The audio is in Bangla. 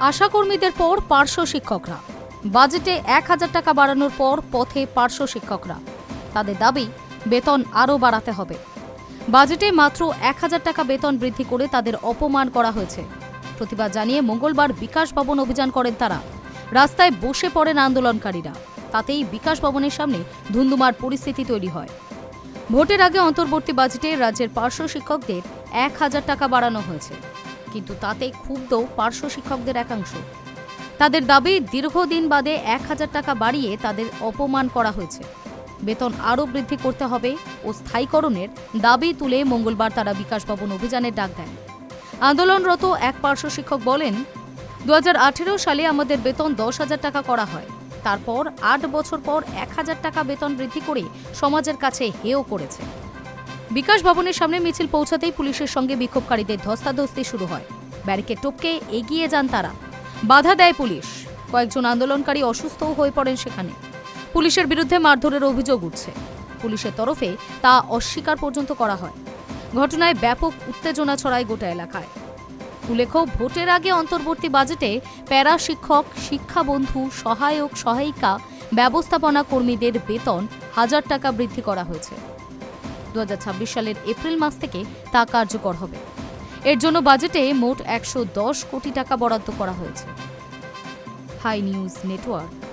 আশাকর্মীদের পর পার্শ্ব শিক্ষকরা। বাজেটে এক হাজার টাকা বাড়ানোর পর পথে পার্শ্ব শিক্ষকরা। তাদের দাবি, বেতন আরও বাড়াতে হবে। বাজেটে মাত্র এক হাজার টাকা বেতন বৃদ্ধি করে তাদের অপমান করা হয়েছে। প্রতিবাদ জানিয়ে মঙ্গলবার বিকাশ ভবন অভিযান করেন তারা। রাস্তায় বসে পড়েন আন্দোলনকারীরা। তাতেই বিকাশ ভবনের সামনে ধুন্ধুমার পরিস্থিতি তৈরি হয়। ভোটের আগে অন্তর্বর্তী বাজেটে রাজ্যের পার্শ্ব শিক্ষকদের এক হাজার টাকা বাড়ানো হয়েছে। কিন্তু তাতে ক্ষুব্ধ পার্শ্ব শিক্ষকদের একাংশ। তাদের দাবি, দীর্ঘদিন বাদে এক হাজার টাকা বাড়িয়ে তাদের অপমান করা হয়েছে। বেতন আরও বৃদ্ধি করতে হবে ও স্থায়ীকরণের দাবি তুলে মঙ্গলবার তারা বিকাশ ভবন অভিযানের ডাক দেন। আন্দোলনরত এক পার্শ্ব শিক্ষক বলেন দু হাজার আঠেরো সালে আমাদের বেতন দশ হাজার টাকা করা হয়। তারপর আট বছর পর এক হাজার টাকা বেতন বৃদ্ধি করে সমাজের কাছে হেয় করেছে। বিকাশ ভবনের সামনে মিছিল পৌঁছাতেই পুলিশের সঙ্গে বিক্ষোভকারীদের ধস্তাধস্তি শুরু হয়। ব্যারিকেড টপকে এগিয়ে যান তারা। বাধা দেয় পুলিশ। কয়েকজন আন্দোলনকারী অসুস্থও হয়ে পড়েন সেখানে। পুলিশের বিরুদ্ধে মারধরের অভিযোগ উঠছে। পুলিশের তরফে তা অস্বীকার পর্যন্ত করা হয়। ঘটনায় ব্যাপক উত্তেজনা ছড়ায় গোটা এলাকায়। উল্লেখ্য, ভোটের আগে অন্তর্বর্তী বাজেটে প্যারা শিক্ষক, শিক্ষাবন্ধু, সহায়ক, সহায়িকা, ব্যবস্থাপনা কর্মীদের বেতন হাজার টাকা বৃদ্ধি করা হয়েছে। দু সালের এপ্রিল মাস থেকে তা কার্যকর হবে। এর জন্য বাজেটে মোট একশো দশ কোটি টাকা বরাদ্দ করা হয়েছে। Hi news network.